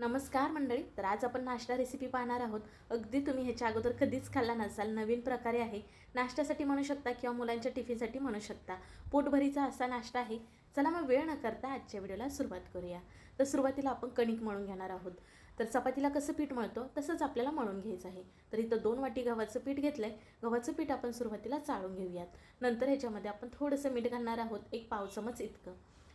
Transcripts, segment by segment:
नमस्कार मंडळी तर आज आपण नाश्ता रेसिपी पाहणार आहोत. अगदी तुम्ही ह्याच्या अगोदर कधीच खाल्ला नसाल नवीन प्रकारे आहे. नाश्त्यासाठी म्हणू शकता किंवा मुलांच्या टिफिनसाठी म्हणू शकता. पोटभरीचा असा नाश्ता आहे. चला मग वेळ न करता आजच्या व्हिडिओला सुरुवात करूया. तर सुरुवातीला आपण कणिक मळून घेणार आहोत. तर चपातीला कसं पीठ मळतो तसंच आपल्याला मळून घ्यायचं आहे. तर इथं दोन वाटी गव्हाचं पीठ घेतलं आहे गव्हाचं पीठ आपण सुरुवातीला चाळून घेऊयात. नंतर ह्याच्यामध्ये आपण थोडंसं मीठ घालणार आहोत एक पाव चमच इतकं.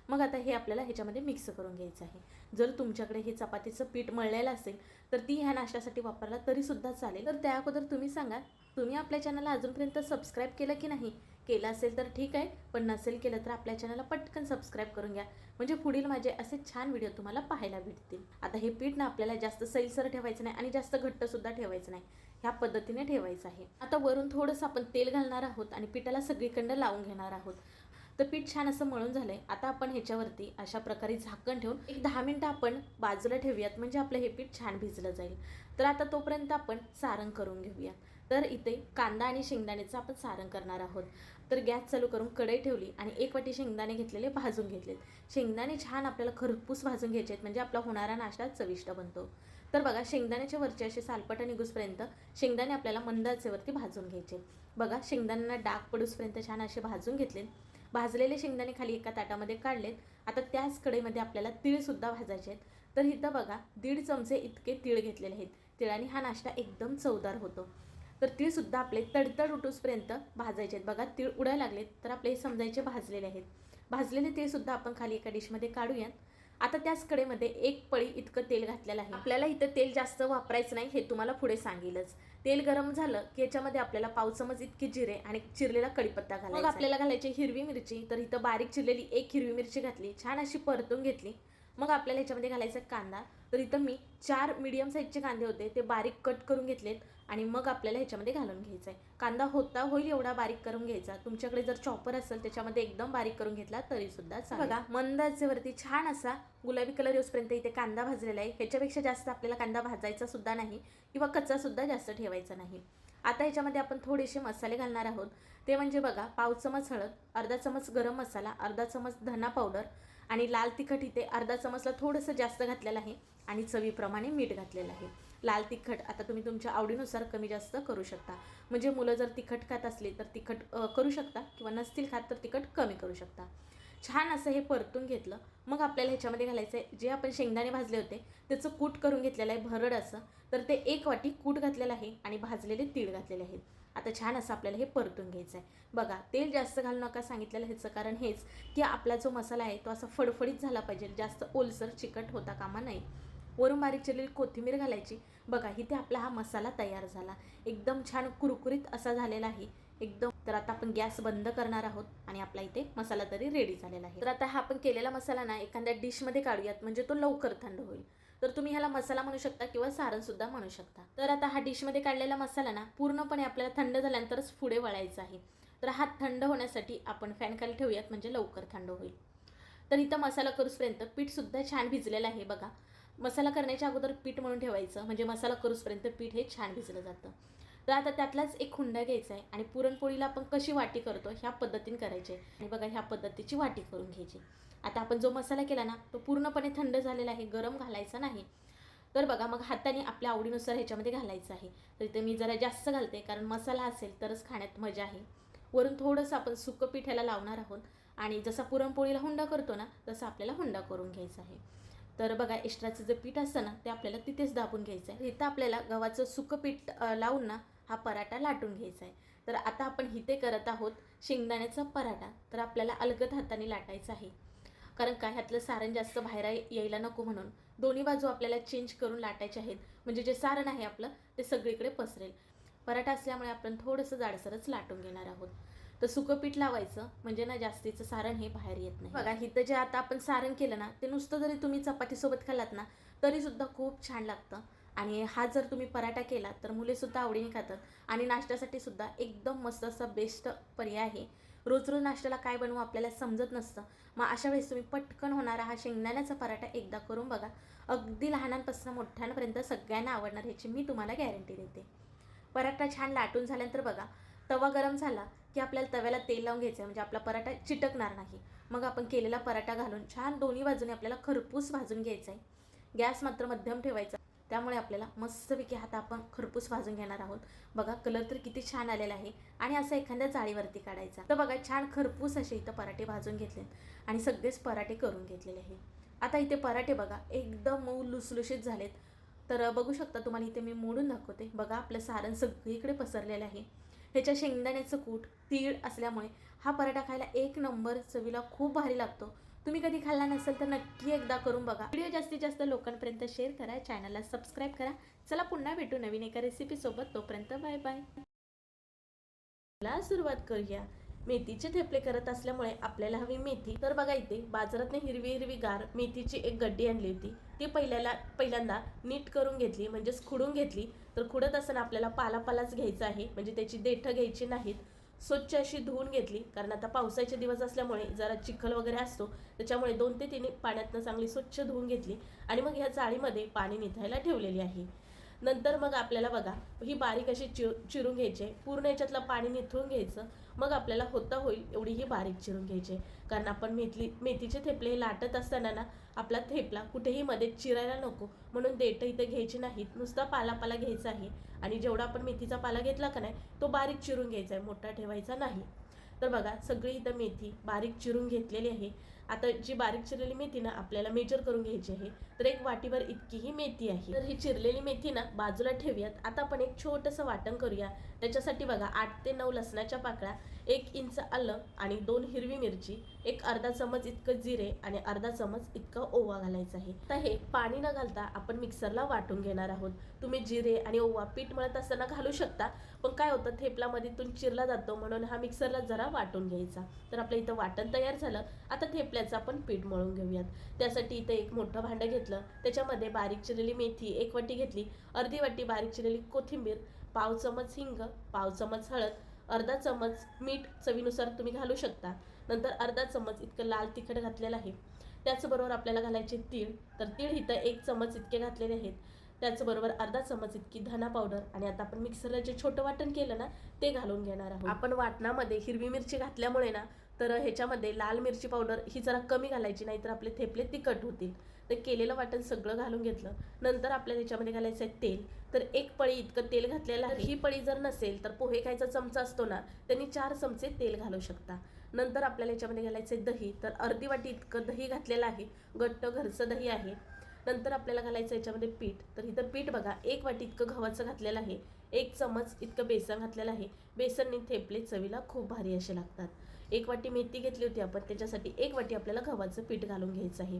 मग आता हे आपल्याला ह्याच्यामध्ये मिक्स करून घ्यायचं आहे. जर तुमच्याकडे हे चपातीचं पीठ मळलेलं असेल तर ती ह्या नाश्त्यासाठी वापरला तरीसुद्धा चालेल. तर त्या अगोदर तुम्ही सांगा तुम्ही आपल्या चॅनलला अजूनपर्यंत सबस्क्राईब केलं की नाही? केलं असेल तर ठीक आहे पण नसेल केलं तर आपल्या चॅनलला पटकन सबस्क्राईब करून घ्या. म्हणजे पुढील माझे असे छान व्हिडिओ तुम्हाला पाहायला भेटतील. आता हे पीठ ना आपल्याला जास्त सैलसर ठेवायचं नाही आणि जास्त घट्टसुद्धा ठेवायचं नाही. ह्या पद्धतीने ठेवायचं आहे. आता वरून थोडंसं आपण तेल घालणार आहोत आणि पिठाला सगळीकडं लावून घेणार आहोत. तर पीठ छान असं मळून झालं आहे आता आपण ह्याच्यावरती अशा प्रकारे झाकण ठेवून एक दहा मिनटं आपण बाजूला ठेवूयात म्हणजे आपलं हे पीठ छान भिजलं जाईल. तर आता तोपर्यंत आपण सारण करून घेऊयात. तर इथे कांदा आणि शेंगदाण्याचं आपण सारण करणार आहोत. तर गॅस चालू करून कढई ठेवली आणि एक वाटी शेंगदाणे घेतलेले भाजून घेतलेत. शेंगदाणे छान आपल्याला खरपूस भाजून घ्यायचे आहेत म्हणजे आपला होणारा नाश्ता चविष्ट बनतो. तर बघा शेंगदाण्याच्या वरचे असे सालपट निघूसपर्यंत शेंगदाणे आपल्याला मंदाचेवरती भाजून घ्यायचे बघा शेंगदाण्यांना डाग पडूसपर्यंत छान असे भाजून घेतले भाजलेले शेंगदाणे खाली एका ताटामध्ये काढलेत. आता त्याच कढईमध्ये आपल्याला तीळसुद्धा भाजायचे आहेत. तर इथं बघा दीड चमचे इतके तीळ घेतलेले आहेत. तिळाने हा नाश्ता एकदम चवदार होतो. तर तीळसुद्धा आपले तडतड उठूसपर्यंत भाजायचे आहेत. बघा तीळ उडायला लागलेत तर आपले हे समजायचे भाजलेले आहेत. भाजलेले तीळसुद्धा आपण खाली एका डिशमध्ये काढूयात. आता त्याच कडेमध्ये एक पळी इतकं तेल घातलेलं आहे. आपल्याला इथं तेल जास्त वापरायचं नाही हे तुम्हाला पुढे सांगेलच. तेल गरम झालं की याच्यामध्ये आपल्याला पाव चमच इतकी जिरे आणि चिरलेला कढीपत्ता घालायचा मग आपल्याला घालायची हिरवी मिरची तर इथं बारीक चिरलेली एक हिरवी मिरची घातली छान अशी परतून घेतली. मग आपल्याला ह्याच्यामध्ये घालायचा कांदा. तर इथं मी चार मिडियम साईजचे कांदे होते ते बारीक कट करून घेतलेत. आणि मग आपल्याला ह्याच्यामध्ये घालून घ्यायचा आहे कांदा होता होईल एवढा बारीक करून घ्यायचा. तुमच्याकडे जर चॉपर असेल त्याच्यामध्ये एकदम बारीक करून घेतला तरी सुद्धा चालेल. बघा मंद आचेवरती छान असा गुलाबी कलर येऊसपर्यंत इथे कांदा भाजलेला आहे. ह्याच्यापेक्षा जास्त आपल्याला कांदा भाजायचा सुद्धा नाही किंवा कच्चा सुद्धा जास्त ठेवायचा नाही. आता ह्याच्यामध्ये आपण थोडेसे मसाले घालणार आहोत. ते म्हणजे बघा पाव चमच हळद अर्धा चमच गरम मसाला अर्धा चमच धना पावडर आणि लाल तिखट इथे अर्धा चमचला थोडंसं जास्त घातलेलं आहे आणि चवीप्रमाणे मीठ घातलेलं आहे. लाल तिखट आता तुम्ही तुमच्या आवडीनुसार कमी जास्त करू शकता. म्हणजे मुलं जर तिखट खात असली तर तिखट करू शकता किंवा नसतील खात तर तिखट कमी करू शकता. छान असं हे परतून घेतलं. मग आपल्याला ह्याच्यामध्ये घालायचं आहे जे आपण शेंगदाणे भाजले होते त्याचं कूट करून घेतलेलं आहे भरड असं. तर ते एक वाटी कूट घातलेलं आहे आणि भाजलेले तीळ घातलेले आहेत. आता छान असं आपल्याला हे परतून घ्यायचं आहे बघा तेल जास्त घालू नका सांगितलेलं ह्याचं कारण हेच की आपला जो मसाला आहे तो असा फडफडीत झाला पाहिजे. जास्त ओलसर चिकट होता कामा नाही वरून बारीक चिरलेली कोथिंबीर घालायची. बघा इथे आपला हा मसाला तयार झाला. एकदम छान कुरकुरीत असा झालेला आहे. एकदम. तर आता आपण गॅस बंद करणार आहोत आणि आपला इथे मसाला तरी रेडी झालेला आहे. तर आता हा आपण केलेला मसाला ना एखाद्या डिशमध्ये काढूयात म्हणजे तो लवकर थंड होईल. तर तुम्ही ह्याला मसाला म्हणू शकता किंवा सारण सुद्धा म्हणू शकता. तर आता हा डिशमध्ये काढलेला मसाला ना पूर्णपणे आपल्याला थंड झाल्यानंतरच पुढे वळायचा आहे. तर हा थंड होण्यासाठी आपण फॅन खाली ठेवूयात म्हणजे लवकर थंड होईल. तर इथं मसाला करूसपर्यंत पीठसुद्धा छान भिजलेलं आहे बघा. मसाला करण्याच्या अगोदर पीठ म्हणून ठेवायचं म्हणजे मसाला करूसपर्यंत पीठ हे छान भिजलं जातं. तर आता त्यातलाच एक हुंडा घ्यायचा आहे आणि पुरणपोळीला आपण कशी वाटी करतो ह्या पद्धतीने करायची. आहे आणि बघा ह्या पद्धतीची वाटी करून घ्यायची. आता आपण जो मसाला केला ना तो पूर्णपणे थंड झालेला आहे गरम घालायचा नाही. तर बघा मग हाताने आपल्या आवडीनुसार ह्याच्यामध्ये घालायचं आहे. तर इथे मी जरा जास्त घालते कारण मसाला असेल तरच खाण्यात मजा आहे. वरून थोडंसं आपण सुकं पीठ लावणार आहोत. आणि जसा पुरणपोळीला हुंडा करतो ना तसं आपल्याला हुंडा करून घ्यायचा आहे. तर बघा एक्स्ट्राचं जे पीठ असतं ना ते आपल्याला तिथेच दाबून घ्यायचं आहे. इथं आपल्याला गव्हाचं सुकं पीठ लावून ना हा पराठा लाटून घ्यायचा आहे. तर आता आपण इथे करत आहोत शेंगदाण्याचा पराठा. तर आपल्याला अलगद हाताने लाटायचा आहे. कारण काय ह्यातलं सारण जास्त बाहेर यायला नको म्हणून. दोन्ही बाजू आपल्याला चेंज करून लाटायचे आहेत. म्हणजे जे सारण आहे आपलं ते सगळीकडे पसरेल. पराठा असल्यामुळे आपण थोडंसं जाडसरच लाटून घेणार आहोत. तर सुकं पीठ लावायचं म्हणजे ना जास्तीचं सारण हे बाहेर येत नाही. बघा इथं जे आता आपण सारण केलं ना ते नुसतं जरी तुम्ही चपातीसोबत खाल्लात ना तरीसुद्धा खूप छान लागतं. आणि हा जर तुम्ही पराठा केला तर मुलेसुद्धा आवडीने खातात. आणि नाश्त्यासाठी सुद्धा एकदम मस्त असा बेस्ट पर्याय आहे. रोज रोज नाश्त्याला काय बनवू आपल्याला समजत नसतं. मग अशा वेळेस तुम्ही पटकन होणारा हा शेंगदाण्याचा पराठा एकदा करून बघा. अगदी लहानांपासून मोठ्यांपर्यंत सगळ्यांना आवडणार ह्याची मी तुम्हाला गॅरंटी देते. पराठा छान लाटून झाल्यानंतर बघा तवा गरम झाला की आपल्याला तव्याला तेल लावून घ्यायचं आहे. म्हणजे आपला पराठा चिटकणार नाही. मग आपण केलेला पराठा घालून छान दोन्ही बाजूने आपल्याला खरपूस भाजून घ्यायचा आहे. गॅस मात्र मध्यम ठेवायचा. त्यामुळे आपल्याला मस्तपैकी हात आपण खरपूस भाजून घेणार आहोत. बघा कलर तर किती छान आलेला आहे. आणि असं एखाद्या जाळीवरती काढायचा. तर बघा छान खरपूस असे इथं पराठे भाजून घेतलेत. आणि सगळेच पराठे करून घेतलेले आहे. आता इथे पराठे बघा एकदम मऊ लुसलुशीत झालेत. तर बघू शकता तुम्हाला इथे मी मोडून दाखवते. बघा आपलं सारण सगळीकडे पसरलेलं आहे. ह्याच्या शेंगदाण्याचं कूट तीळ असल्यामुळे हा पराठा खायला एक नंबर चवीला खूप भारी लागतो. तुम्ही कधी खाल्ला नसेल तर नक्की एकदा करून बघा. व्हिडिओ जास्तीत जास्त लोकांपर्यंत शेअर करा चॅनलला सबस्क्राईब करा. चला पुन्हा भेटू नवीन एका रेसिपीसोबत तोपर्यंत बाय बाय. सुरुवात करूया. मेथीचे थेपले करत असल्यामुळे आपल्याला हवी मेथी. तर बघा इथे बाजारातनं हिरवी हिरवी गार मेथीची एक गड्डी आणली होती. ती पहिल्याला पहिल्यांदा नीट करून घेतली म्हणजेच खुडून घेतली. तर खुडत असताना आपल्याला पालापालाच घ्यायचा आहे म्हणजे त्याची देठं घ्यायची नाहीत. स्वच्छ अशी धुवून घेतली कारण आता पावसाचे दिवस असल्यामुळे जरा चिखल वगैरे असतो. त्याच्यामुळे दोन ते तीन पाण्यातनं चांगली स्वच्छ धुवून घेतली आणि मग ह्या जाळीमध्ये पाणी निथायला ठेवलेली आहे. नंतर मग आपल्याला बघा ही बारीक अशी चिर चिरून घ्यायची आहे. पूर्ण याच्यातलं पाणी निथळून घ्यायचं. मग आपल्याला होता होईल एवढी ही बारीक चिरून घ्यायची. आहे. कारण आपण मेथली मेथीचे थेपले हे लाटत असताना ना आपला थेपला कुठेही मध्ये चिरायला नको. म्हणून देठं इथं घ्यायची नाहीत. नुसता पालापाला घ्यायचा आहे. आणि जेवढा आपण मेथीचा पाला घेतला का नाही तो बारीक चिरून घ्यायचा आहे. मोठा ठेवायचा नाही. तर बघा सगळी इथं मेथी बारीक चिरून घेतलेली आहे. आता जी बारीक चिरलेली मेथी ना आपल्याला मेजर करून घ्यायची आहे. तर एक वाटीभर इतकी ही मेथी आहे. तर ही चिरलेली मेथी ना बाजूला ठेवूयात. आता आपण एक छोटंसं वाटण करूया. त्याच्यासाठी बघा आठ ते नऊ लसणाच्या पाकळ्या एक इंच आलं आणि दोन हिरवी मिरची. एक अर्धा चमच इतकं जिरे आणि अर्धा चमच इतकं ओवा घालायचं आहे. तर हे पाणी न घालता आपण मिक्सरला वाटून घेणार आहोत. तुम्ही जिरे आणि ओवा पीठ मळत असताना घालू शकता पण काय होतं थेपलामध्ये तून चिरला जातो म्हणून हा मिक्सरला जरा वाटून घ्यायचा. तर आपल्या इथं वाटण तयार झालं. आता थेपल्याचं आपण पीठ मळून घेऊयात. त्यासाठी इथं एक मोठं भांडं घेतलं. त्याच्यामध्ये बारीक चिरलेली मेथी एक वाटी घेतली. अर्धी वाटी बारीक चिरलेली कोथिंबीर पाव चमच हिंग पाव चमच हळद अर्धा चमच मीठ चवीनुसार तुम्ही घालू शकता. नंतर अर्धा चमच इतकं लाल तिखट घातलेलं आहे. त्याचबरोबर आपल्याला घालायचे तीळ. तर तीळ इथं एक चमच इतके घातलेले आहेत. त्याचबरोबर अर्धा चमच इतकी धना पावडर आणि आता आपण मिक्सरला जे छोटं वाटण केलं ना ते घालून घेणार आहोत. आपण वाटणामध्ये हिरवी मिरची घातल्यामुळे ना तर ह्याच्यामध्ये लाल मिरची पावडर ही जरा कमी घालायची नाही तर आपले थेपले तिखट होतील. तर केलेलं वाटण सगळं घालून घेतलं. नंतर आपल्याला त्याच्यामध्ये घालायचं आहे तेल. तर एक पळी इतकं तेल घातलेलं आहे. ही पळी जर नसेल तर पोहे खायचा चमचा असतो ना त्यांनी चार चमचे तेल घालू शकता. नंतर आपल्याला याच्यामध्ये घालायचं आहे दही. तर अर्धी वाटी इतकं दही घातलेलं आहे. घट्ट घरचं दही आहे. नंतर आपल्याला घालायचं याच्यामध्ये पीठ. तर इथं पीठ बघा एक वाटी इतकं गव्हाचं घातलेलं आहे. एक चमच इतकं बेसन घातलेलं आहे. बेसनने थेपले चवीला खूप भारी असे लागतात. एक वाटी मेथी घेतली होती आपण त्याच्यासाठी एक वाटी आपल्याला गव्हाचं पीठ घालून घ्यायचं आहे.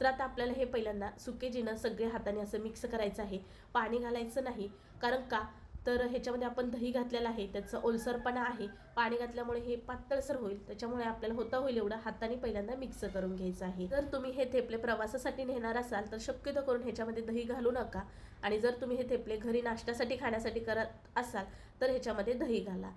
तर आता आपल्याला हे पहिल्यांदा सुके जिनं सगळे हाताने असं मिक्स करायचं आहे. पाणी घालायचं नाही. कारण का? तर ह्याच्यामध्ये आपण दही घातलेलं आहे. त्याचं ओलसरपणा आहे. पाणी घातल्यामुळे हे पातळसर होईल. त्याच्यामुळे आपल्याला होता होईल एवढं. हाताने पहिल्यांदा मिक्स करून घ्यायचं आहे. जर तुम्ही हे थेपले प्रवासासाठी नेणार असाल तर शक्यतो करून ह्याच्यामध्ये दही घालू नका. आणि जर तुम्ही हे थेपले घरी नाश्त्यासाठी खाण्यासाठी करत असाल तर ह्याच्यामध्ये दही घाला.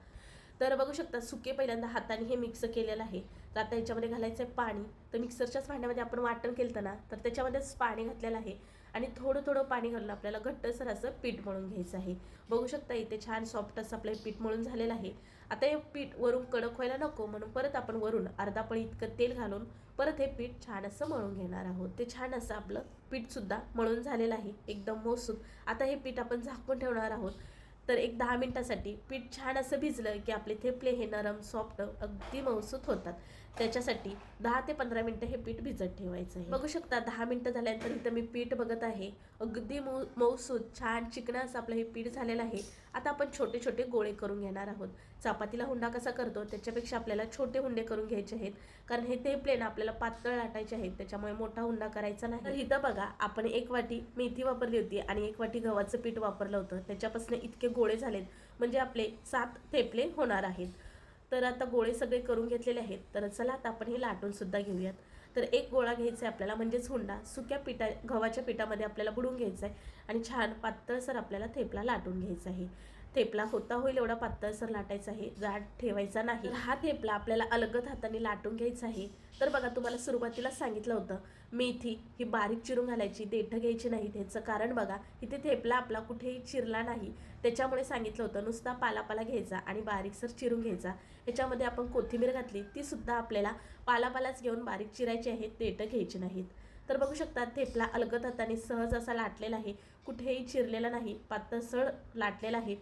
तर बघू शकता सुके पहिल्यांदा हाताने हे मिक्स केलेलं आहे. तर आता ह्याच्यामध्ये घालायचं आहे पाणी. तर मिक्सरच्याच भांड्यामध्ये आपण वाटण केलं ना तर त्याच्यामध्येच पाणी घातलेलं आहे. आणि थोडं थोडं पाणी घालून आपल्याला घट्टसर असं पीठ मळून घ्यायचं आहे. बघू शकता इथे छान सॉफ्ट असं आपलं पीठ मळून झालेलं आहे. आता हे पीठ वरून कडक व्हायला नको म्हणून परत आपण वरून अर्धा पळी इतकं तेल घालून परत हे पीठ छान असं मळून घेणार आहोत. ते छान असं आपलं पीठसुद्धा मळून झालेलं आहे एकदम मोसून. आता हे पीठ आपण झाकून ठेवणार आहोत. तर एक दहा मिनटासाठी पीठ छान असं भिजलं की आपले थेपले हे नरम सॉफ्ट अगदी मऊसूत होतात. त्याच्यासाठी दहा ते पंधरा मिनटं हे पीठ भिजत ठेवायचं आहे. बघू शकता दहा मिनटं झाल्यानंतर इथं मी पीठ बघत आहे. अगदी मऊ मऊसूद छान चिकणं असं आपलं हे पीठ झालेलं आहे. आता आपण छोटे छोटे गोळे करून घेणार आहोत. चपातीला हुंडा कसा करतो? त्याच्यापेक्षा आपल्याला छोटे हुंडे करून घ्यायचे आहेत. कारण हे ते प्लेन आपल्याला पातळ लाटायचे आहेत. त्याच्यामुळे मोठा हुंडा करायचा नाही. तर इथं बघा आपण एक वाटी मेथी वापरली होती आणि एक वाटी गव्हाचं पीठ वापरलं होतं. त्याच्यापासून इतके गोळे झालेत. म्हणजे आपले सात थेपले होणार आहेत. तर आता गोळे सगळे करून घेतलेले आहेत. तर चला आता आपण हे लाटून सुद्धा घेऊयात. तर एक गोळा घ्यायचा आहे आपल्याला म्हणजेच हुंडा. सुक्या पिठा गव्हाच्या पिठामध्ये आपल्याला बुडून घ्यायचा आहे आणि छान पातळसर आपल्याला थेपला लाटून घ्यायचा आहे. थेपला होता होईल एवढा पातळसर लाटायचा आहे. जाड ठेवायचा नाही. हा थेपला आपल्याला अलगद हाताने लाटून घ्यायचा आहे. तर बघा तुम्हाला सुरुवातीला सांगितलं होतं मेथी ही बारीक चिरून घालायची देठं घ्यायची नाही त्याचं कारण बघा इथे थेपला आपला कुठेही चिरला नाही. त्याच्यामुळे सांगितलं होतं नुसता पालापाला घ्यायचा आणि बारीकसर चिरून घ्यायचा. ह्याच्यामध्ये आपण कोथिंबीर घातली ती सुद्धा आपल्याला पालापालाच घेऊन बारीक चिरायची आहेत देठं घ्यायची नाहीत. तर बघू शकता थेपला अलगद हाताने सहज असा लाटलेला आहे. कुठेही चिरलेला नाही पातळसळ लाटलेला आहे.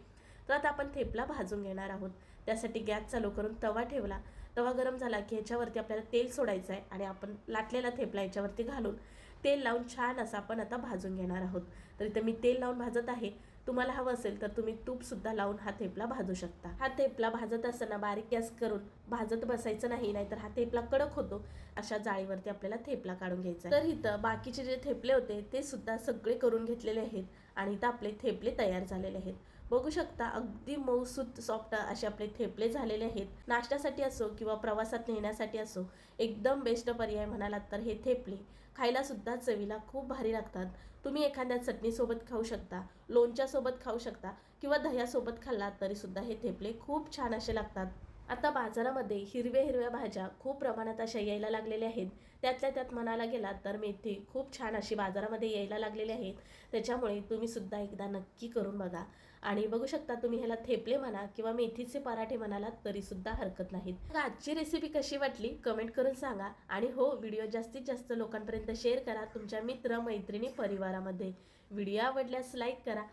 तर आता आपण थेपला भाजून घेणार आहोत. त्यासाठी गॅस चालू करून तवा ठेवला. तवा गरम झाला की ह्याच्यावरती आपल्याला तेल सोडायचं आहे आणि आपण लाटलेला थेपला याच्यावरती घालून तेल लावून छान असं आपण आता भाजून घेणार आहोत. तर इथं मी तेल लावून भाजत आहे. तुम्हाला हवं असेल तर तुम्ही तूपसुद्धा लावून हा थेपला भाजू शकता. हा थेपला भाजत असताना बारीक गॅस करून भाजत बसायचं नाही नाहीतर हा थेपला कडक होतो. अशा जाळीवरती आपल्याला थेपला काढून घ्यायचा तर इथं बाकीचे जे थेपले होते ते सुद्धा सगळे करून घेतलेले आहेत आणि इथं आपले थेपले तयार झालेले आहेत. बघू शकता अगदी मऊसूत सॉफ्ट असे आपले थेपले झालेले आहेत. नाश्त्यासाठी असो किंवा प्रवासात नेण्यासाठी असो एकदम बेस्ट पर्याय म्हणालात तर हे थेपले. खायला सुद्धा चवीला खूप भारी लागतात. तुम्ही एखाद्या चटणीसोबत खाऊ शकता लोणच्यासोबत खाऊ शकता किंवा दह्यासोबत खाल्लात तरीसुद्धा हे थेपले खूप छान असे लागतात. आता बाजारामध्ये हिरव्या हिरव्या भाज्या खूप प्रमाणात अशा यायला लागलेल्या आहेत. त्यातल्या त्यात म्हणायला गेलात तर मेथी खूप छान अशी बाजारामध्ये यायला लागलेली आहेत. त्याच्यामुळे तुम्ही सुद्धा एकदा नक्की करून बघा. आणि बघू शकता तुम्ही ह्याला थेपले म्हणा किंवा मेथीचे पराठे म्हणालात तरी सुद्धा हरकत नाहीत. आजची रेसिपी कशी वाटली? कमेंट करून सांगा. आणि हो व्हिडिओ जास्तीत जास्त लोकांपर्यंत शेअर करा तुमच्या मित्र मैत्रिणी परिवारामध्ये. व्हिडिओ आवडल्यास लाईक करा.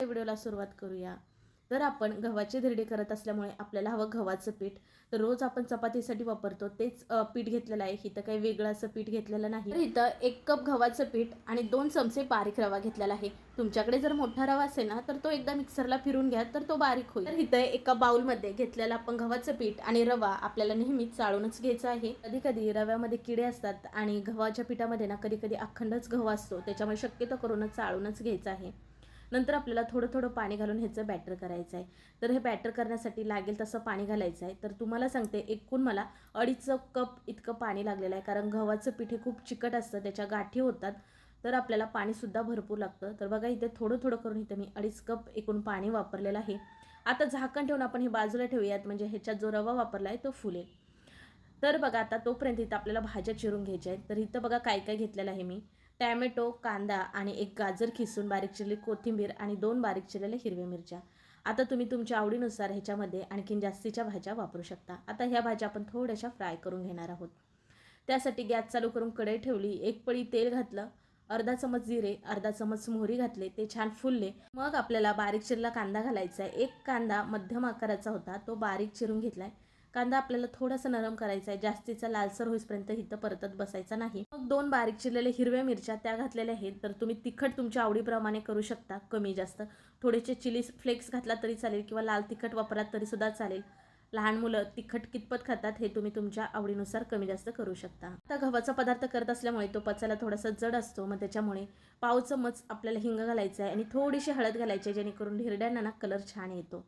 व्हिडिओला सुरुवात करूया. तर आपण गव्हाचे धिरडे करत असल्यामुळे आपल्याला हवं गव्हाचं पीठ तर रोज आपण चपातीसाठी वापरतो. तेच पीठ घेतलेलं आहे. इथं काही वेगळं असं पीठ घेतलेलं नाही. तर इथं एक कप गव्हाचं पीठ आणि दोन चमचे बारीक रवा घेतलेला आहे. तुमच्याकडे जर मोठा रवा असेल ना तर तो एकदा मिक्सरला फिरून घ्या तर तो बारीक होईल. तर इथं एका बाउलमध्ये घेतलेलं आपण गव्हाचं पीठ आणि रवा आपल्याला नेहमीच चाळूनच घ्यायचा आहे. कधी कधी रव्यामध्ये किडे असतात आणि गव्हाच्या पिठामध्ये ना कधी कधी अखंडच गहू असतो. त्याच्यामुळे शक्यतो करूनच चाळूनच घ्यायचा आहे. नंतर आपल्याला थोडं थोडं पाणी घालून ह्याचं बॅटर करायचं आहे. तर हे बॅटर करण्यासाठी लागेल तसं पाणी घालायचं आहे. तर तुम्हाला सांगते एकूण मला अडीच कप इतकं पाणी लागलेलं आहे. कारण गव्हाचं पीठ खूप चिकट असतं त्याच्या गाठी होतात. तर आपल्याला पाणीसुद्धा भरपूर लागतं. तर बघा इथे थोडं थोडं करून इथे मी अडीच कप एकूण पाणी वापरलेलं आहे. आता झाकण ठेवून आपण हे बाजूला ठेवूयात. म्हणजे ह्याच्यात जो रवा वापरला आहे तो फुलेल. तर बघा आता तोपर्यंत इथं आपल्याला भाज्या चिरून घ्यायच्या आहेत. तर इथं बघा काय काय घेतलेलं आहे मी. टॅमॅटो कांदा आणि एक गाजर खिसून बारीक चिरलेली कोथिंबीर आणि दोन बारीक चिरलेल्या हिरव्या मिरच्या. आता तुम्ही तुमच्या आवडीनुसार ह्याच्यामध्ये आणखीन जास्तीच्या भाज्या वापरू शकता. आता ह्या भाज्या आपण थोड्याशा फ्राय करून घेणार आहोत. त्यासाठी गॅस चालू करून कढई ठेवली एक पळी तेल घातलं अर्धा चमच जिरे अर्धा चमच मोहरी घातले ते छान फुलले. मग आपल्याला बारीक चिरला कांदा घालायचा आहे. एक कांदा मध्यम आकाराचा होता तो बारीक चिरून घेतलाय. कांदा आपल्याला थोडासा नरम करायचा आहे. जास्तीचा लालसर होईपर्यंत इथं परतत बसायचा नाही. मग दोन बारीक चिरलेले हिरव्या मिरच्या त्या घातलेल्या आहेत. तर तुम्ही तिखट तुमच्या आवडीप्रमाणे करू शकता कमी जास्त. थोडेसे चिली फ्लेक्स घातला तरी चालेल किंवा लाल तिखट वापरात तरी सुद्धा चालेल. लहान मुलं तिखट कितपत खातात हे तुम्ही तुमच्या आवडीनुसार कमी जास्त करू शकता. आता गव्हाचा पदार्थ करत असल्यामुळे तो पचायला थोडासा जड असतो. मग त्याच्यामुळे पाव चमच आपल्याला हिंग घालायचं आहे आणि थोडीशी हळद घालायची आहे जेणेकरून हिरड्यांना ना कलर छान येतो.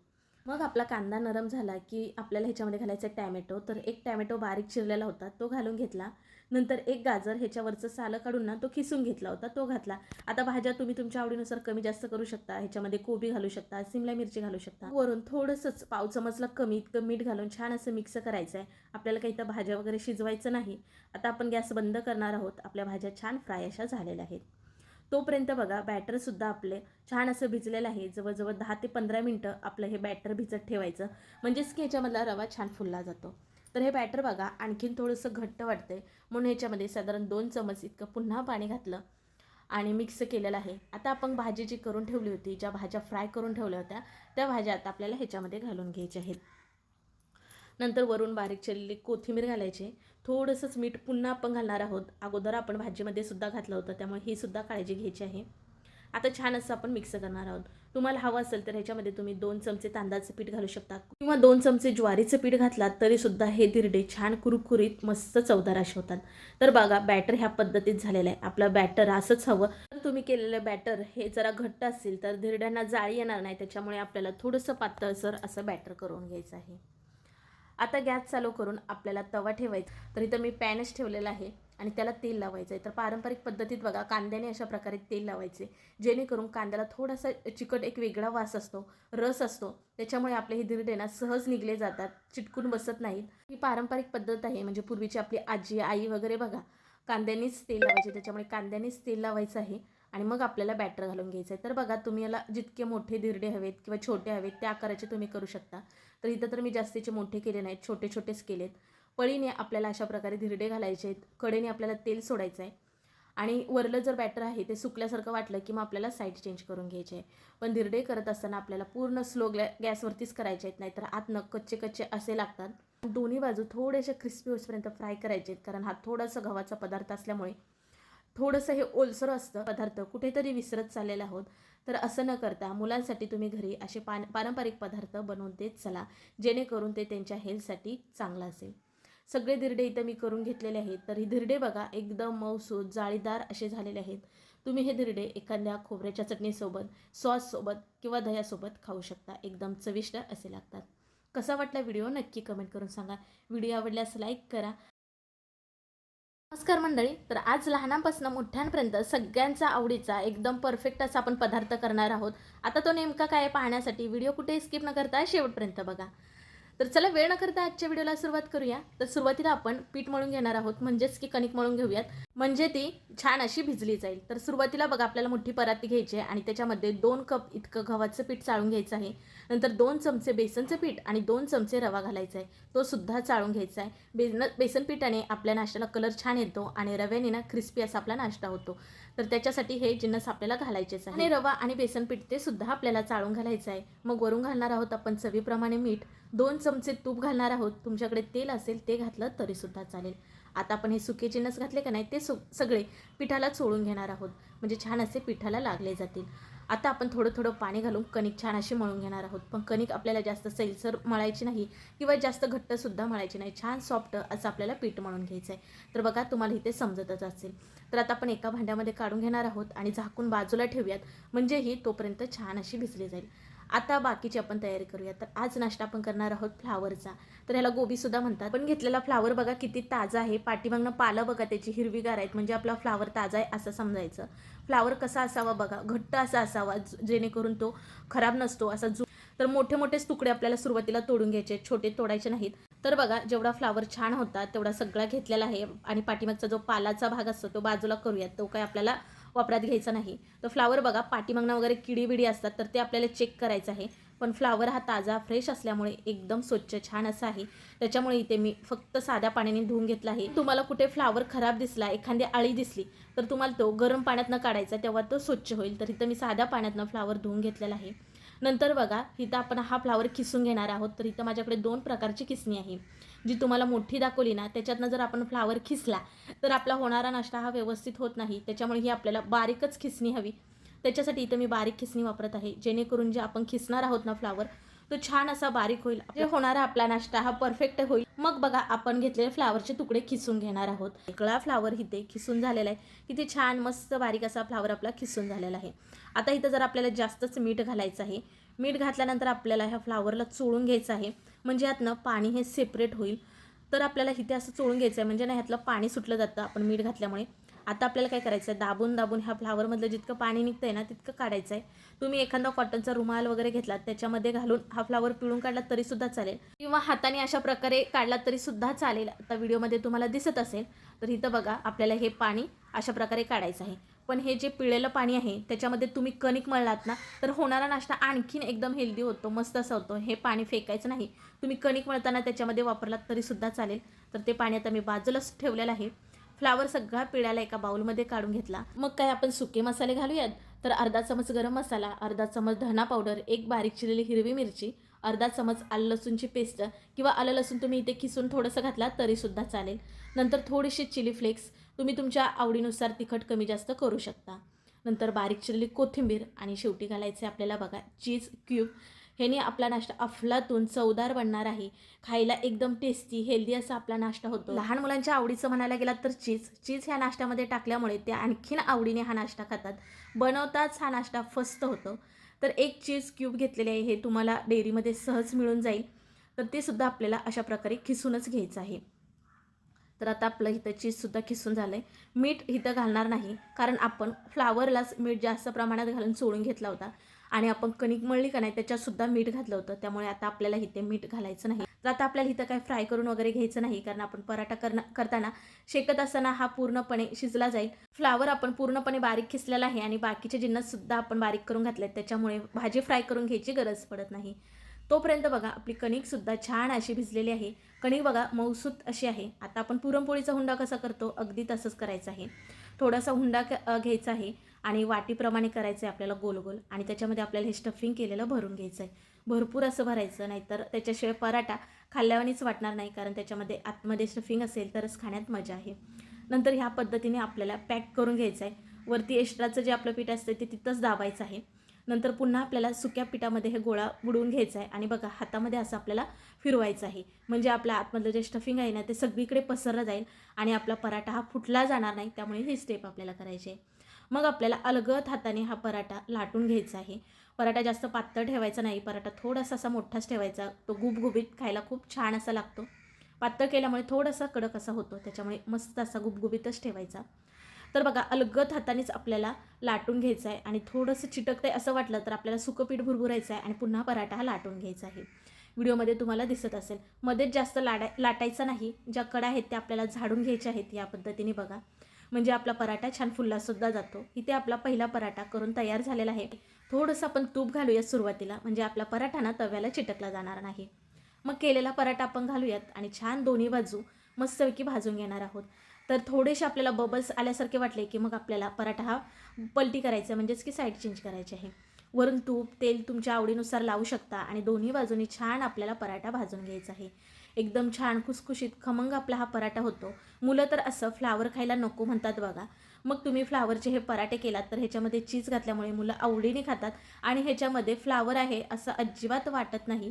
मग आपला कांदा नरम झाला की आपल्याला ह्याच्यामध्ये घालायचा आहे टॅमॅटो. तर एक टॅमॅटो बारीक चिरलेला होता तो घालून घेतला. नंतर एक गाजर ह्याच्यावरचं सालं काढून ना तो खिसून घेतला होता तो घातला. आता भाज्या तुम्ही तुमच्या आवडीनुसार कमी जास्त करू शकता ह्याच्यामध्ये कोबी घालू शकता सिमला मिरची घालू शकता. वरून थोडंसंच पाव चमचला कमी इतकं मीठ घालून छान असं मिक्स करायचं आहे आपल्याला काही तर भाज्या वगैरे शिजवायचं नाही. आता आपण गॅस बंद करणार आहोत. आपल्या भाज्या छान फ्राय अशा झालेल्या आहेत. तोपर्यंत बघा बॅटरसुद्धा आपले छान असं भिजलेलं आहे. जवळजवळ दहा ते पंधरा मिनटं आपलं हे बॅटर भिजत ठेवायचं. म्हणजेच की ह्याच्यामधला रवा छान फुलला जातो. तर हे बॅटर बघा आणखीन थोडंसं घट्ट वाटतंय. म्हणून ह्याच्यामध्ये साधारण दोन चमच इतकं पुन्हा पाणी घातलं आणि मिक्स केलेलं आहे. आता आपण भाजी जी करून ठेवली होती ज्या भाज्या फ्राय करून ठेवल्या होत्या त्या भाज्या आता आपल्याला ह्याच्यामध्ये घालून घ्यायच्या आहेत. नंतर वरून बारीक चिरलेली कोथिंबीर घालायची. थोडंसंच मीठ पुन्हा आपण घालणार आहोत. अगोदर आपण भाजीमध्ये सुद्धा घातलं होतं त्यामुळे ही सुद्धा काळजी घ्यायची आहे. आता छान असं आपण मिक्स करणार आहोत. तुम्हाला हवं असेल तर ह्याच्यामध्ये तुम्ही दोन चमचे तांदळाचं पीठ घालू शकता. किंवा दोन चमचे ज्वारीचं पीठ घातलात तरी सुद्धा हे दिरडे छान कुरकुरीत मस्त चवदार असे होतात. तर बघा बॅटर ह्या पद्धतीत झालेलं आहे. आपलं बॅटर असंच हवं. तर तुम्ही केलेलं बॅटर हे जरा घट्ट असेल तर धिरड्यांना जाळी येणार नाही. त्याच्यामुळे आपल्याला थोडंसं पातळसर असं बॅटर करून घ्यायचं आहे. आता गॅस चालू करून आपल्याला तवा ठेवायचा. तर इथं मी पॅनच ठेवलेला आहे आणि त्याला तेल लावायचं आहे तर पारंपरिक पद्धतीत बघा कांद्याने अशा प्रकारे तेल लावायचे. जेणेकरून कांद्याला थोडासा चिकट एक वेगळा वास असतो रस असतो. त्याच्यामुळे आपले हे धिरडे ना सहज निघले जातात चिटकून बसत नाहीत. ही पारंपरिक पद्धत आहे. म्हणजे पूर्वीची आपली आजी आई वगैरे बघा कांद्यानेच तेल लावायचे. त्याच्यामुळे कांद्यानेच तेल लावायचं आहे आणि मग आपल्याला बॅटर घालून घ्यायचं आहे तर बघा तुम्ही याला जितके मोठे धिरडे हवेत किंवा छोटे हवेत त्या आकाराचे तुम्ही करू शकता. तर इथं तर मी जास्तीचे मोठे केले नाहीत छोटे छोटेच केलेत. पळीने आपल्याला अशा प्रकारे धिरडे घालायचे आहेत कडेने आपल्याला तेल सोडायचं आहे. आणि वरलं जर बॅटर आहे ते सुकल्यासारखं वाटलं की मग आपल्याला साईड चेंज करून घ्यायचे आहे. पण धिरडे करत असताना आपल्याला पूर्ण स्लो ग्लॅ गॅसवरतीच करायचे आहेत नाहीतर आतनं कच्चे कच्चे असे लागतात. दोन्ही बाजू थोडेसे क्रिस्पी होईपर्यंत फ्राय करायचे आहेत कारण हा थोडासा गव्हाचा पदार्थ असल्यामुळे थोडंसं हे ओलसर असतं पदार्थ कुठेतरी विसरत चाललेलं आहोत. तर असं न करता मुलांसाठी तुम्ही घरी असे पान पारंपरिक पदार्थ बनवून देत चला जेणेकरून ते त्यांच्या हेल्थसाठी चांगलं असेल. सगळे धिरडे इथं मी करून घेतलेले आहेत तर ही धिरडे बघा एकदम मऊसूद जाळीदार असे झालेले आहेत. तुम्ही हे धिरडे एखाद्या खोबऱ्याच्या चटणीसोबत सॉससोबत किंवा दह्यासोबत खाऊ शकता एकदम चविष्ट असे लागतात. कसा वाटला व्हिडिओ नक्की कमेंट करून सांगा. व्हिडिओ आवडल्यास लाईक करा. नमस्कार मंडळी तर आज लहानांपासून मोठ्यांपर्यंत सगळ्यांचा आवडीचा एकदम परफेक्ट असा आपण पदार्थ करणार आहोत. आता तो नेमका काय पाहण्यासाठी व्हिडिओ कुठे स्किप न करता शेवटपर्यंत बघा. तर चला वेळ न करता आजच्या व्हिडिओला सुरुवात करूया. तर सुरुवातीला आपण पीठ मळून घेणार आहोत म्हणजेच की कणिक मळून घेऊयात. म्हणजे ती छान अशी भिजली जाईल. तर सुरुवातीला बघा आपल्याला मोठी पराती घ्यायची आहे आणि त्याच्यामध्ये दोन कप इतकं गव्हाचं पीठ चाळून घ्यायचं आहे. नंतर दोन चमचे बेसनचं पीठ आणि दोन चमचे रवा घालायचा आहे. तो सुद्धा चाळून घ्यायचा आहे. बेसन बेसन पिठाने आपल्या नाश्त्याला कलर छान येतो आणि रव्याने ना क्रिस्पी असा आपला नाश्ता होतो. तर त्याच्यासाठी हे जिन्नस आपल्याला घालायचेच आहे. आणि रवा आणि बेसन पीठ ते सुद्धा आपल्याला चाळून घालायचं आहे. मग वरून घालणार आहोत आपण चवीप्रमाणे मीठ. दोन चमचे तूप घालणार आहोत. तुमच्याकडे तेल असेल ते घातलं तरीसुद्धा चालेल. आता आपण हे सुके जिन्नस घातले का नाही ते सु सगळे पिठाला चोळून घेणार आहोत. म्हणजे छान असे पिठाला लागले जातील. आता आपण थोडं थोडं पाणी घालून कणिक छान अशी मळून घेणार आहोत. पण कणिक आपल्याला जास्त सैलसर मळायची नाही किंवा जास्त घट्टसुद्धा मळायची नाही. छान सॉफ्ट असं आपल्याला पीठ मळून घ्यायचं आहे. तर बघा तुम्हाला इथे समजतच असेल. तर आता आपण एका भांड्यामध्ये काढून घेणार आहोत आणि झाकून बाजूला ठेवूयात. म्हणजे ही तोपर्यंत छान अशी भिजली जाईल. आता बाकीची आपण तयारी करूया. तर आज नाश्ता आपण करणार आहोत फ्लावरचा. तर ह्याला गोबीसुद्धा म्हणतात. पण घेतलेला फ्लावर बघा किती ताजा आहे. पाठीमागनं पालं बघा त्याची हिरवीगार आहेत. म्हणजे आपला फ्लावर ताजा आहे असं समजायचं. फ्लावर कसा असावा बघा. घट्ट असा असावा. जेणेकरून तो खराब नसतो असा जु तर मोठे मोठेच तुकडे आपल्याला सुरुवातीला तोडून घ्यायचे आहेत, छोटे तोडायचे नाहीत. तर बघा जेवढा फ्लावर छान होता तेवढा सगळा घेतलेला आहे. आणि पाठीमागचा जो पालाचा भाग असतो तो बाजूला करूयात. तो काय आपल्याला वापरात घ्यायचा नाही. तर फ्लावर बघा पाठीमागनं वगैरे किडी बिडी असतात तर ते आपल्याला चेक करायचं आहे. पण फ्लावर हा ताजा फ्रेश असल्यामुळे एकदम स्वच्छ छान असा आहे. त्याच्यामुळे इथे मी फक्त साध्या पाण्याने धुवून घेतला आहे. तुम्हाला कुठे फ्लावर खराब दिसला एखादी आळी दिसली तर तुम्हाला तो गरम पाण्यातनं काढायचा तेव्हा तो स्वच्छ होईल. तर इथं मी साध्या पाण्यातनं फ्लावर धुवून घेतलेला आहे. नंतर बघा इथं आपण हा फ्लावर किसून घेणार आहोत. तर इथं माझ्याकडे दोन प्रकारची किसणी आहे. जी तुम्हाला मोठी दाखवली ना त्याच्यातनं जर आपण फ्लावर खिसला तर आपला होणारा नाश्ता हा व्यवस्थित होत नाही. त्याच्यामुळे ही आपल्याला बारीकच खिसणी हवी. त्याच्यासाठी इथं मी बारीक खिसणी वापरत आहे जेणेकरून जे आपण खिसणार आहोत ना फ्लावर तो छान असा बारीक होईल. जे होणारा आपला नाश्ता हा परफेक्ट होईल. मग बघा आपण घेतलेले फ्लावरचे तुकडे खिसून घेणार आहोत. वेगळा फ्लावर इथे खिसून झालेला आहे. किती छान मस्त बारीक असा फ्लावर आपला खिसून झालेला आहे. आता इथं जर आपल्याला जास्तच मीठ घालायचं आहे मीठ घातल्यानंतर आपल्याला ह्या फ्लावरला चोळून घ्यायचं आहे. म्हणजे यातनं पाणी हे सेपरेट होईल. तर आपल्याला इथे असं चोळून घ्यायचं आहे म्हणजे ना ह्यातलं पाणी सुटलं जातं आपण मीठ घातल्यामुळे. आता आपल्याला काय करायचं आहे दाबून दाबून ह्या फ्लावरमधलं जितकं पाणी निघतं आहे ना तितकं काढायचं आहे तुम्ही एखादा कॉटनचा रुमाल वगैरे घेतलात त्याच्यामध्ये घालून हा फ्लावर पिळून काढला तरीसुद्धा चालेल. किंवा हाताने अशा प्रकारे काढला तरीसुद्धा चालेल. आता व्हिडिओमध्ये तुम्हाला दिसत असेल तर इथं बघा आपल्याला हे पाणी अशा प्रकारे काढायचं आहे. पण हे जे पिळेलं पाणी आहे त्याच्यामध्ये तुम्ही कणिक मळलात ना तर होणारा नाश्ता आणखीन एकदम हेल्दी होतो मस्त असा होतो. हे पाणी फेकायचं नाही. तुम्ही कणिक मळताना त्याच्यामध्ये वापरलात तरीसुद्धा चालेल. तर ते पाणी आता मी बाजूलाच ठेवलेलं आहे. फ्लावर सगळा पिळ्याला एका बाउलमध्ये काढून घेतला. मग काय आपण सुके मसाले घालूयात? तर अर्धा चमच गरम मसाला अर्धा चमच धना पावडर एक बारीक चिरलेली हिरवी मिरची अर्धा चमच आलं लसूणची पेस्ट किंवा आलं लसूण तुम्ही इथे खिसून थोडंसं घातला तरीसुद्धा चालेल. नंतर थोडीशी चिली फ्लेक्स तुम्ही तुमच्या आवडीनुसार तिखट कमी जास्त करू शकता. नंतर बारीक चिरलेली कोथिंबीर आणि शेवटी घालायचे आपल्याला बघा चीज क्यूब. ह्याने आपला नाश्ता अफलातून चवदार बनणार आहे. खायला एकदम टेस्टी हेल्दी असा आपला नाश्ता होतो. लहान मुलांच्या आवडीचं म्हणायला गेला तर चीज. चीज ह्या नाश्त्यामध्ये टाकल्यामुळे ते आणखीन आवडीने हा नाश्ता खातात. बनवताच हा नाश्ता फस्त होतो. तर एक चीज क्यूब घेतलेले आहे हे तुम्हाला डेअरीमध्ये सहज मिळून जाईल. तर ते सुद्धा आपल्याला अशा प्रकारे खिसूनच घ्यायचं आहे. तर आता आपलं इथं चीजसुद्धा खिसून झालं आहे मीठ इथं घालणार नाही कारण आपण फ्लावरलाच मीठ जास्त प्रमाणात घालून सोडून घेतला होता. आणि आपण कणिक मळली का नाही त्याच्यातसुद्धा मीठ घातलं होतं. त्यामुळे आता आपल्याला इथे मीठ घालायचं नाही. तर आता आपल्याला इथं काय फ्राय करून वगैरे घ्यायचं नाही कारण आपण पराठा करणं करताना शेकत असताना हा पूर्णपणे शिजला जाईल. फ्लावर आपण पूर्णपणे बारीक खिसलेला आहे आणि बाकीचे जिन्नससुद्धा आपण बारीक करून घातले त्याच्यामुळे भाजी फ्राय करून घ्यायची गरज पडत नाही. तोपर्यंत बघा आपली कणिकसुद्धा छान अशी भिजलेली आहे. कणिक बघा मऊसूत अशी आहे. आता आपण पुरणपोळीचा हुंडा कसा करतो अगदी तसंच करायचं आहे. थोडासा हुंडा क- घ्यायचा आहे आणि वाटीप्रमाणे करायचं आहे आपल्याला गोल गोल आणि त्याच्यामध्ये आपल्याला हे स्टफिंग केलेलं भरून घ्यायचं आहे भरपूर असं भरायचं नाहीतर त्याच्याशिवाय पराठा खाल्ल्यावानीच वाटणार नाही कारण त्याच्यामध्ये आतमध्ये स्टफिंग असेल तरच खाण्यात मजा आहे. नंतर ह्या पद्धतीने आपल्याला पॅक करून घ्यायचं आहे वरती एक्स्ट्राचं जे आपलं पीठ असतं ते तिथंच दाबायचं आहे. नंतर पुन्हा आपल्याला सुक्या पिठामध्ये हे गोळा बुडवून घ्यायचा आहे. आणि बघा हातामध्ये असं आपल्याला फिरवायचं आहे. म्हणजे आपल्या आतमधलं जे स्टफिंग आहे ना ते सगळीकडे पसरलं जाईल आणि आपला पराठा हा फुटला जाणार नाही. त्यामुळे ही स्टेप आपल्याला करायची आहे. मग आपल्याला अलगद हाताने हा पराठा लाटून घ्यायचा आहे. पराठा जास्त पातळ ठेवायचा नाही. पराठा थोडासा असा मोठाच ठेवायचा. तो गुबगुबीत खायला खूप छान असा लागतो. पातळ केल्यामुळे थोडासा कडक असा होतो. त्याच्यामुळे मस्त असा गुबगुबीतच ठेवायचा. तर बघा अलगद हातानेच आपल्याला लाटून घ्यायचं आहे आणि थोडंसं चिटकतंय असं वाटलं तर आपल्याला सुकंपीठ भुरभुरायचं आहे आणि पुन्हा पराठा हा लाटून घ्यायचा आहे. व्हिडिओमध्ये तुम्हाला दिसत असेल. मध्येच जास्त लाडा लाटायचा नाही. ज्या कडा आहेत त्या आपल्याला झाडून घ्यायच्या आहेत या पद्धतीने बघा. म्हणजे आपला पराठा छान फुललासुद्धा जातो. इथे आपला पहिला पराठा करून तयार झालेला आहे. थोडंसं आपण तूप घालूया सुरुवातीला. म्हणजे आपला पराठा ना तव्याला चिटकला जाणार नाही. मग केलेला पराठा आपण घालूयात आणि छान दोन्ही बाजू मस्तपैकी भाजून घेणार आहोत. तर थोडेसे आपल्याला बबल्स आल्यासारखे वाटले की मग आपल्याला पराठा हा पलटी करायचा म्हणजेच की साईड चेंज करायची आहे. वरून तूप तेल तुमच्या आवडीनुसार लावू शकता आणि दोन्ही बाजूनी छान आपल्याला पराठा भाजून घ्यायचा आहे. एकदम छान खुसखुशीत खमंग आपला हा पराठा होतो. मुलं तर असं फ्लावर खायला नको म्हणतात बघा. मग तुम्ही फ्लावरचे हे पराठे केलात तर ह्याच्यामध्ये चीज घातल्यामुळे मुलं आवडीने खातात आणि ह्याच्यामध्ये फ्लावर आहे असं अजिबात वाटत नाही.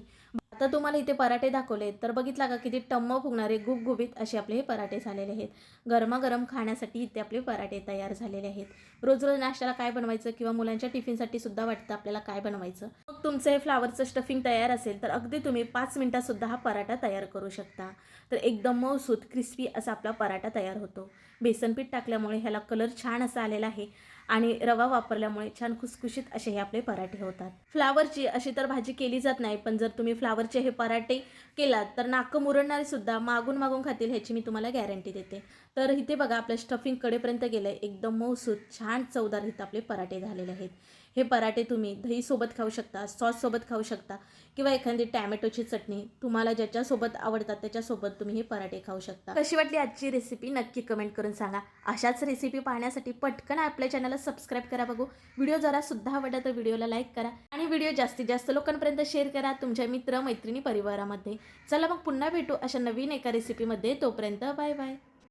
आता तुम्हाला इथे पराठे दाखवले तर बघितला का किती टम्म फुगणारे गुबगुबीत असे आपले हे पराठे झालेले आहेत. गरमागरम खाण्यासाठी इथे आपले पराठे तयार झालेले आहेत. रोज रोज नाश्त्याला काय बनवायचं किंवा मुलांच्या टिफिनसाठी सुद्धा वाटतं आपल्याला काय बनवायचं? मग तुमचं हे फ्लावरचं स्टफिंग तयार असेल तर अगदी तुम्ही पाच मिनिटात सुद्धा हा पराठा तयार करू शकता. तर एकदम मऊसूत क्रिस्पी असा आपला पराठा तयार होतो. बेसनपीठ टाकल्यामुळे ह्याला कलर छान असा आलेला आहे आणि रवा वापरल्यामुळे छान खुसखुशीत असे हे आपले पराठे होतात. फ्लावरची अशी तर भाजी केली जात नाही पण जर तुम्ही फ्लावर फ्लावरचे हे पराठे केलात तर नाकं मुरडणारे सुद्धा मागून मागून खातील ह्याची मी तुम्हाला गॅरंटी देते. तर इथे बघा आपलं स्टफिंग कडेपर्यंत गेलं आहे एकदम मऊसूत छान चवदार इथं आपले पराठे झालेले आहेत. हे पराठे तुम्ही दहीसोबत खाऊ शकता सॉससोबत खाऊ शकता किंवा एखादी टॅमॅटोची चटणी तुम्हाला ज्याच्यासोबत आवडतात त्याच्यासोबत तुम्ही हे पराठे खाऊ शकता. कशी वाटली आजची रेसिपी नक्की कमेंट करून सांगा. अशाच रेसिपी पाहण्यासाठी पटकन आपल्या चॅनलला सबस्क्राईब करा बघू. व्हिडिओ जरा सुद्धा आवडला तर व्हिडिओला लाईक करा आणि व्हिडिओ जास्तीत जास्त लोकांपर्यंत शेअर करा तुमच्या मित्र मैत्रिणी परिवारामध्ये. चला मग पुन्हा भेटू अशा नवीन एका रेसिपीमध्ये तोपर्यंत बाय बाय